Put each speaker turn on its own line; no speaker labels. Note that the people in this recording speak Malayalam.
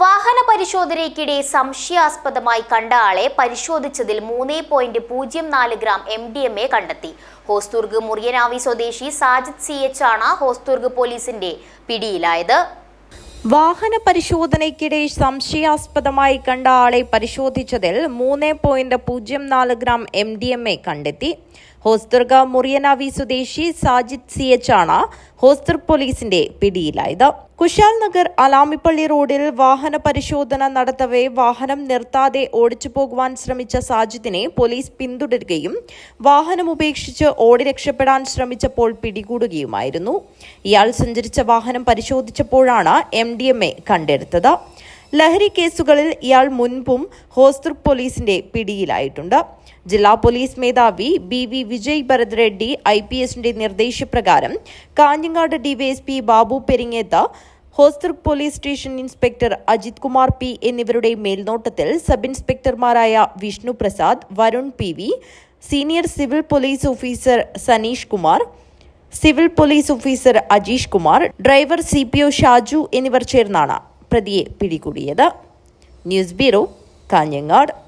വാഹന പരിശോധനയ്ക്കിടെ സംശയാസ്പദമായി കണ്ട ആളെ പരിശോധിച്ചതിൽ മൂന്ന് പോയിന്റ് പൂജ്യം നാല് gram M D M A കണ്ടെത്തി. ഹോസ്ദുർഗ് മുറിയനാവി സ്വദേശി സാജിദ് സി എച്ച് ആണ് ഹോസ്ദുർഗ് പോലീസിന്റെ പിടിയിലായത്.
വാഹന പരിശോധനയ്ക്കിടെ സംശയാസ്പദമായി കണ്ട ആളെ പരിശോധിച്ചതിൽ മൂന്ന് പോയിന്റ് പൂജ്യം നാല് gram M D M A കണ്ടെത്തി. ഹോസ്ദുർഗ മുറിയനാവി സ്വദേശി സാജിദ് സി എച്ച് ആണ് ഹോസ്ദുർഗ് പോലീസിന്റെ പിടിയിലായത്. കുശാൽ നഗർ അലാമിപ്പള്ളി റോഡിൽ വാഹന പരിശോധന നടത്തവേ വാഹനം നിർത്താതെ ഓടിച്ചു പോകുവാൻ ശ്രമിച്ച സാജിദിനെ പോലീസ് പിന്തുടരുകയും വാഹനം ഉപേക്ഷിച്ച് ഓടി രക്ഷപ്പെടാൻ ശ്രമിച്ചപ്പോൾ പിടികൂടുകയുമായിരുന്നു. ഇയാൾ സഞ്ചരിച്ച വാഹനം പരിശോധിച്ചപ്പോഴാണ് എം ഡി എം എ കണ്ടെടുത്തത്. ലഹരി കേസുകളിൽ ഇയാൾ മുൻപും ഹോസ്റ്റർ പോലീസിന്റെ പിടിയിലായിട്ടുണ്ട്. ജില്ലാ പോലീസ് മേധാവി B V Vijay Bharat Reddy I P എസിന്റെ നിർദ്ദേശപ്രകാരം Kanhangad DYSP Babu പെരിങ്ങേത്ത ഹോസ്റ്റർ police station inspector Ajith Kumar P എന്നിവരുടെ മേൽനോട്ടത്തിൽ sub ഇൻസ്പെക്ടർമാരായ Vishnu Prasad Varun P V senior civil police officer Sanish Kumar civil police officer Ajeesh Kumar driver C P O Shaju എന്നിവർ ചേർന്നാണ്. പ്രതിയെ പിടികൂടിയത്. News bureau Kanhangad.